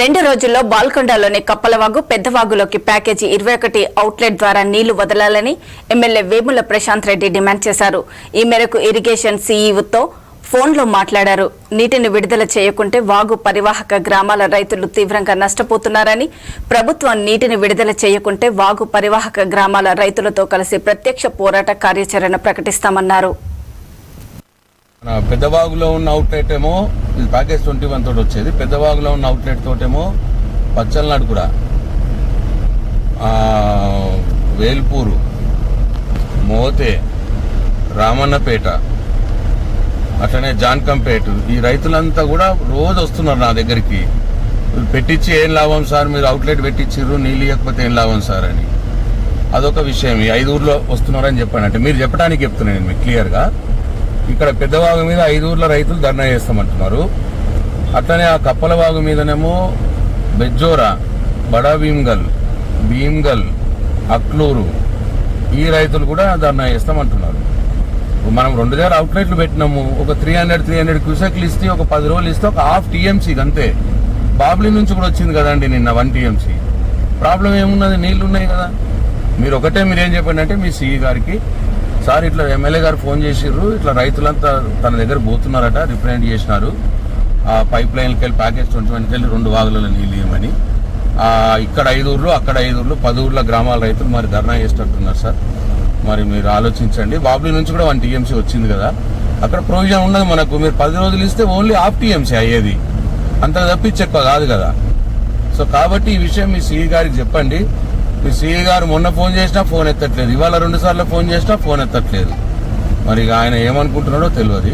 రెండు రోజుల్లో బాల్కొండలోని కప్పలవాగు పెద్దవాగులోకి ప్యాకేజీ ఇరవై ఒకటి అవుట్లెట్ ద్వారా నీళ్ళు వదలాలని ఎమ్మెల్యే వేముల ప్రశాంత్ రెడ్డి డిమాండ్ చేశారు. ఈ మేరకు ఇరిగేషన్ సీఈఓతో ఫోన్లో మాట్లాడారు. నీటిని విడుదల చేయకుంటే వాగు పరివాహక గ్రామాల రైతులు తీవ్రంగా నష్టపోతున్నారని ప్రభుత్వం నీటిని విడుదల చేయకుంటే వాగు పరివాహక గ్రామాల రైతులతో కలిసి ప్రత్యక్ష పోరాట కార్యాచరణ ప్రకటిస్తామన్నారు. మన పెద్దవాగులో ఉన్న అవుట్లెట్ ఏమో ప్యాకేజ్ ట్వంటీ వన్ తోటి వచ్చేది. పెద్దవాగులో ఉన్న అవుట్లెట్ తోటేమో పచ్చలనాడు కూడా. వేల్పూరు మోతే రామన్నపేట అట్లనే జాన్కంపేట ఈ రైతులంతా కూడా రోజు వస్తున్నారు నా దగ్గరికి. పెట్టించి ఏం లాభం సార్? మీరు అవుట్లెట్ పెట్టించారు నీళ్ళు ఇవ్వకపోతే ఏం లాభం సార్ అని. అదొక విషయం. ఈ ఐదు ఊర్లో వస్తున్నారని చెప్పాను అంటే మీరు చెప్పడానికి చెప్తున్నాను నేను మీకు క్లియర్గా ఇక్కడ పెద్దవాగు మీద ఐదు ఊర్ల రైతులు ధర్నా చేస్తామంటున్నారు. అట్లనే ఆ కప్పలవాగు మీదనేమో బెజ్జోరా బడా భీమ్గల్ భీమ్గల్ అక్లూరు ఈ రైతులు కూడా ధర్నా చేస్తామంటున్నారు. ఇప్పుడు మనం రెండు దగ్గర అవుట్లెట్లు పెట్టినాము. ఒక త్రీ హండ్రెడ్ త్రీ హండ్రెడ్ క్యూసెక్లు ఇస్తే ఒక పది రోజులు ఇస్తే ఒక హాఫ్ టీఎంసీ అంతే బాబ్లీ నుంచి కూడా వచ్చింది కదండి నిన్న వన్ టీఎంసీ. ప్రాబ్లం ఏమున్నది? నీళ్ళు ఉన్నాయి కదా. మీరు ఒకటే మీరు ఏం చెప్పండి అంటే మీ సిఈ గారికి సార్ ఇట్లా ఎమ్మెల్యే గారు ఫోన్ చేసిర్రు. ఇట్లా రైతులంతా తన దగ్గర పోతున్నారట రిప్రజెంట్ చేసినారు. ఆ పైప్ లైన్కి వెళ్ళి ప్యాకేజ్ ట్వంటీ వన్కి వెళ్ళి రెండు వాగులలో నీళ్ళు ఇవ్వమని. ఇక్కడ ఐదు ఊర్లు అక్కడ ఐదు ఊర్లు పది ఊర్ల గ్రామాల రైతులు మరి ధర్నా చేసినట్టున్నారు సార్. మరి మీరు ఆలోచించండి. బాబ్లీ నుంచి కూడా వన్ టీఎంసీ వచ్చింది కదా. అక్కడ ప్రొవిజన్ ఉన్నది మనకు. మీరు పది రోజులు ఇస్తే ఓన్లీ హాఫ్ టీఎంసీ అయ్యేది. అంత తప్పించి ఎక్కువ కాదు కదా. సో కాబట్టి ఈ విషయం మీ సిఈ గారికి చెప్పండి. మీ సిఈ గారు మొన్న ఫోన్ చేసినా ఫోన్ ఎత్తట్లేదు. ఇవాళ రెండు సార్లు ఫోన్ చేసినా ఫోన్ ఎత్తట్లేదు. మరి ఆయన ఏమనుకుంటున్నాడో తెలియదు.